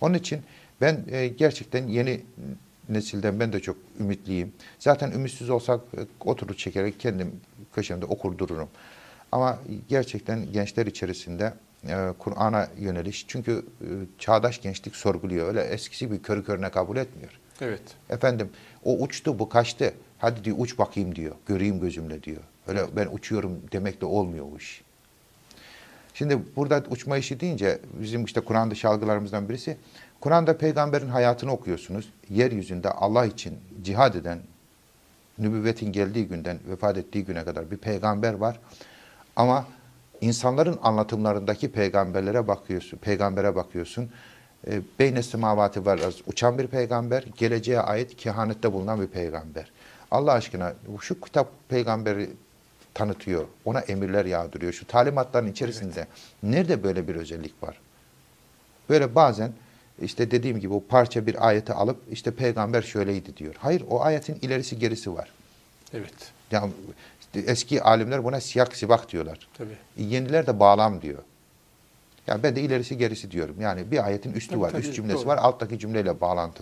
Onun için ben e, gerçekten yeni nesilden ben de çok ümitliyim. Zaten ümitsiz olsak e, oturur çekerek kendim köşemde okur dururum. Ama gerçekten gençler içerisinde e, Kur'an'a yöneliş. Çünkü e, çağdaş gençlik sorguluyor. Öyle eskisi gibi körü körüne kabul etmiyor. Evet. Efendim o uçtu bu kaçtı. Hadi diyor uç bakayım diyor. Göreyim gözümle diyor. Öyle ben uçuyorum demekle olmuyor o iş. Şimdi burada uçma işi deyince bizim işte Kur'an dışı algılarımızdan birisi Kur'an'da peygamberin hayatını okuyorsunuz. Yeryüzünde Allah için cihad eden nübüvvetin geldiği günden vefat ettiği güne kadar bir peygamber var. Ama insanların anlatımlarındaki peygamberlere bakıyorsun, peygambere bakıyorsun. E, Beyne semavati var. Uçan bir peygamber, geleceğe ait kehanette bulunan bir peygamber. Allah aşkına şu kitap peygamberi tanıtıyor. Ona emirler yağdırıyor. Şu talimatların içerisinde nerede böyle bir özellik var? Böyle bazen işte dediğim gibi o parça bir ayeti alıp işte peygamber şöyleydi diyor. Hayır o ayetin ilerisi gerisi var. Evet. Yani eski alimler buna siyak sibak diyorlar. Tabii. Yeniler de bağlam diyor. Yani ben de ilerisi gerisi diyorum. Yani bir ayetin üstü Tabii, var, tabii, üst cümlesi doğru. var, alttaki cümleyle bağlantılı.